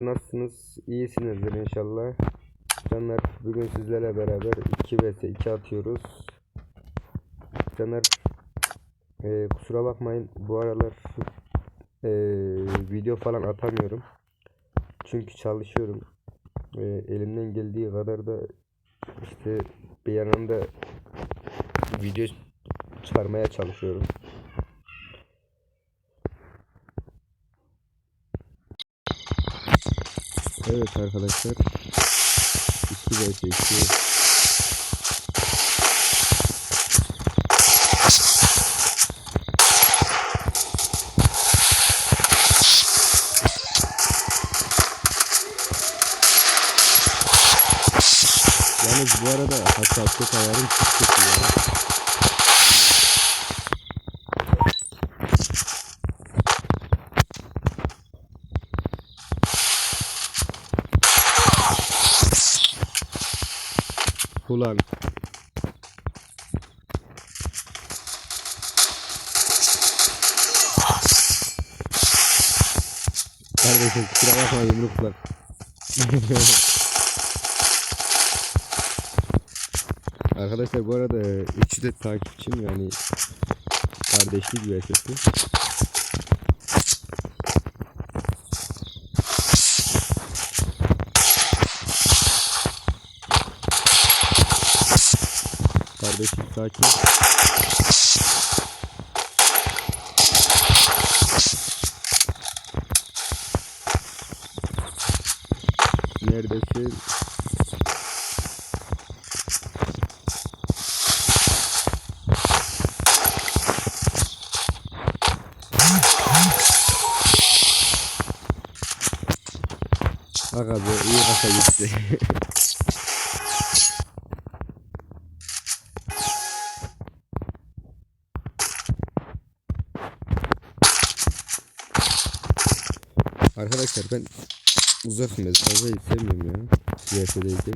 Nasılsınız? İyisinizdir inşallah. Canlar bugün sizlerle beraber 2 vs 2 atıyoruz. Canlar e, kusura bakmayın bu aralar e, video falan atamıyorum. Çünkü çalışıyorum. E, elimden geldiği kadar da işte bir yandan da video çıkarmaya çalışıyorum. Evet arkadaşlar 2 vs 2 Yalnız bu arada hassasiyet ayarım çok kötü ya. Ulan Kardeşim kusura bakma yumruklar. Arkadaşlar bu arada e, üçü de takipçim yani kardeşlik bir sakin. Neredesin? Aga be iyi kafa gitti. Arkadaşlar ben uzak mesafeyi sevmiyorum ya. VF'deyken.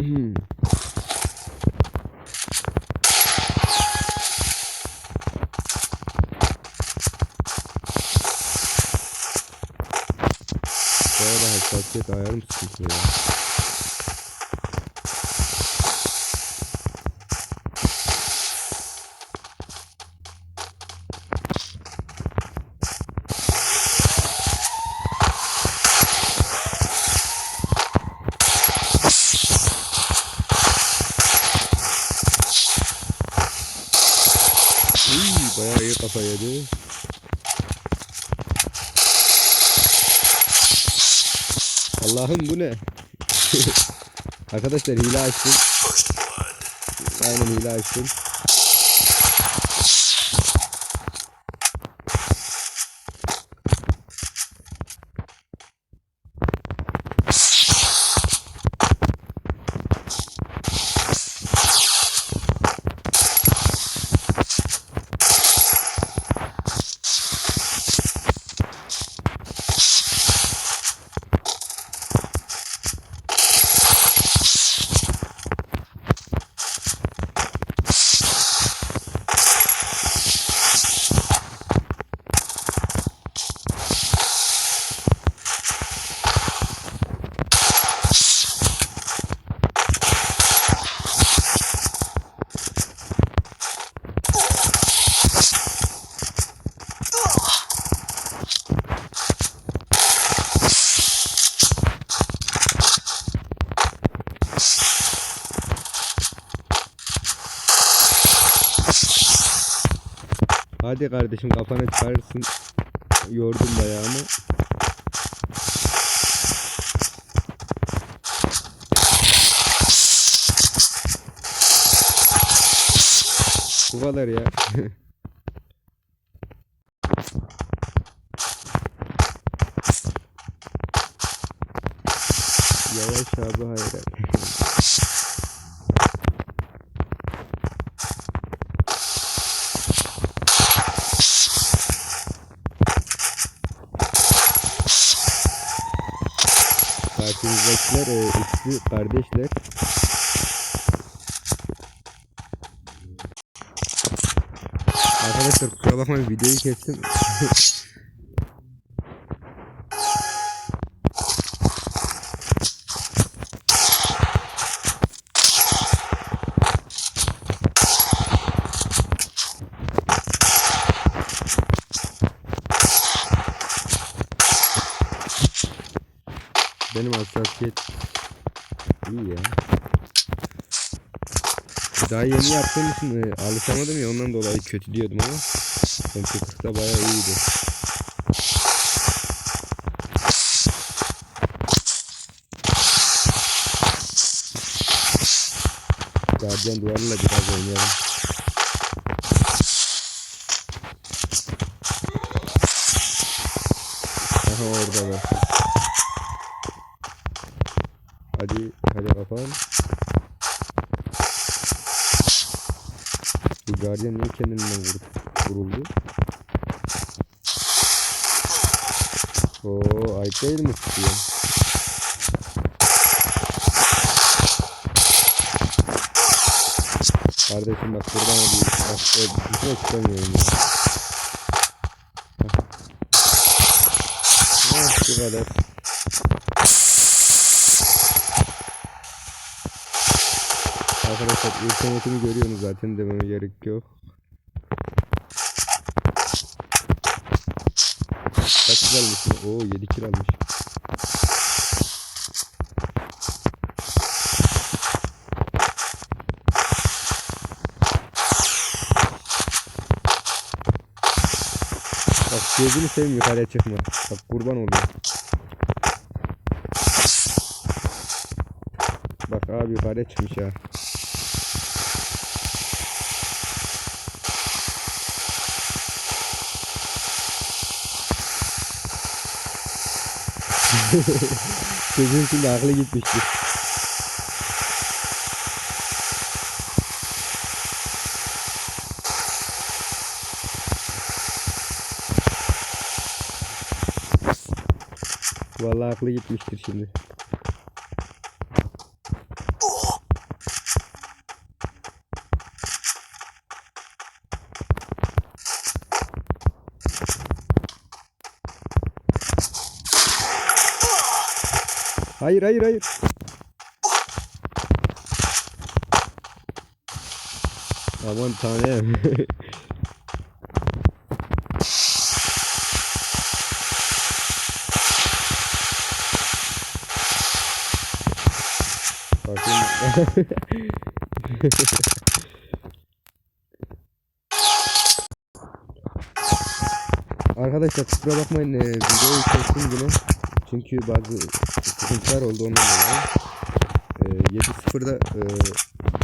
Hmm. Bu arada hassasiyet ayarım sıkıntı ya. Kafa yedi. Allah'ım bu ne? Arkadaşlar hile açtım. Aynen hile açtım. Hadi kardeşim kafanı çıkarırsın. Yordum bayağı ama. Bu kadar ya. Yavaş abi hayır. E, üçlü kardeşler. Arkadaşlar kusura bakmayın videoyu kestim. Benim hassasiyet iyi ya. Daha yeni yaptığım için e, alışamadım ya ondan dolayı kötü diyordum ama MP40'da bayağı iyiydi. Guardian duvarıyla biraz oynayalım. Aha orada da. Hadi kapan. Bu Guardian niye kendinden vurup vuruldu? Oo ayıp değil mi tutuyor? Kardeşim bak buradan alayım. Bak e, düşmek istemiyorum ya. Bu kadar. Arkadaşlar internetimi görüyorsunuz zaten dememe gerek yok. Kaç kill almışsın? Oo 7 kill almış. Bak gözünü seveyim yukarıya çıkma. Bak kurban olayım. Bak abi yukarıya çıkmış ya. Çocuğun şimdi aklı gitmiştir. Vallahi aklı gitmiştir şimdi. Hayır hayır hayır. Aman tanrım. Bakın. Arkadaşlar kusura bakmayın e, videoyu kestim yine. Çünkü bazı sıkıntılar oldu ondan dolayı. E, 7-0'da e,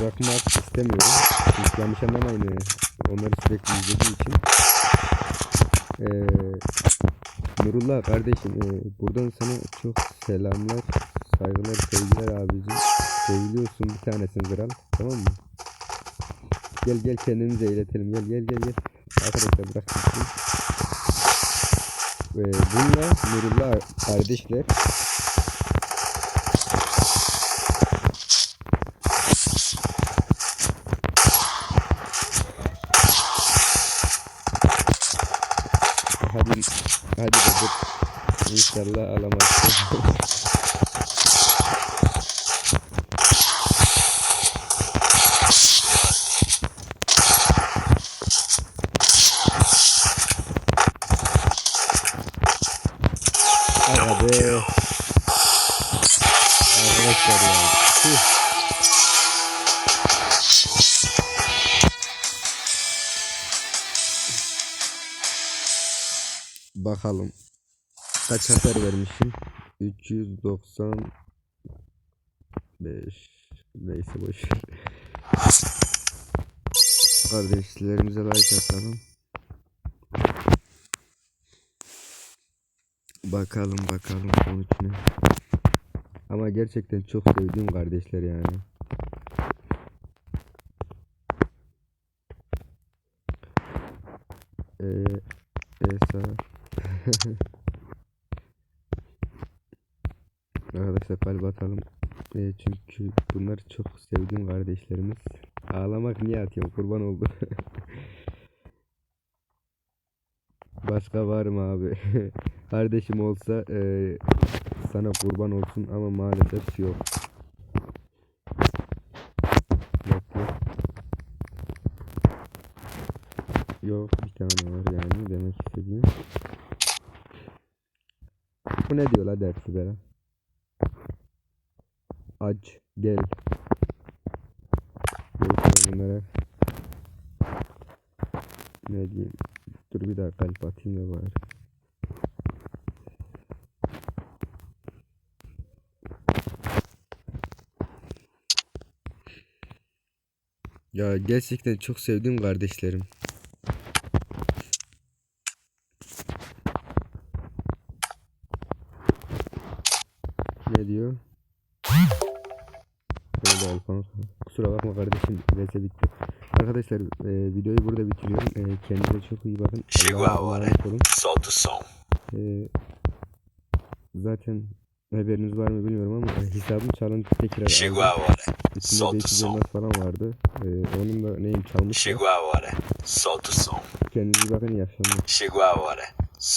bırakmak istemiyorum. Çünkü yanlış anlamayın e, onları sürekli izlediği için. E, Nurullah kardeşim e, buradan sana çok selamlar, saygılar, sevgiler abicim. Seviliyorsun bir tanesin kral tamam mı? Gel gel kendimizi eğletelim gel gel gel gel. Arkadaşlar bırak gitsin. Ve bununla Nurullah kardeşler İnşallah alamazsın. Be. Arkadaşlar ya. Tüh. Bakalım. Kaç hasar vermişim? 395 Neyse boş. Kardeşlerimize like atalım. Bakalım bakalım sonuç ne. Ama gerçekten çok sevdiğim kardeşler yani. Ee, Esa. Arkadaşlar kalp atalım. Ee, çünkü bunlar çok sevdiğim kardeşlerimiz. Ağlamak niye atıyorum kurban oldu. Başka var mı abi? Kardeşim olsa eee, sana kurban olsun ama maalesef yok. Yok bir tane var yani demek istediğim. Bu ne diyor la dersi Bera? Aç gel. Görüşürüz bunlara. Ne diyeyim? Dur bir daha kalp atayım da bari. Ya gerçekten çok sevdiğim kardeşlerim. Arkadaşlar e, videoyu burada bitiriyorum. E, kendinize çok iyi bakın. Allah'a emanet olun. E, zaten haberiniz var mı bilmiyorum ama e, hesabım çalındı tekrar Chegou aldım. a hora. İçinde Solta o 500 som. elmas falan vardı. E, onun da neyim çalmış. Chegou a hora. Solta o som. Kendinize iyi bakın iyi akşamlar. Chegou a hora.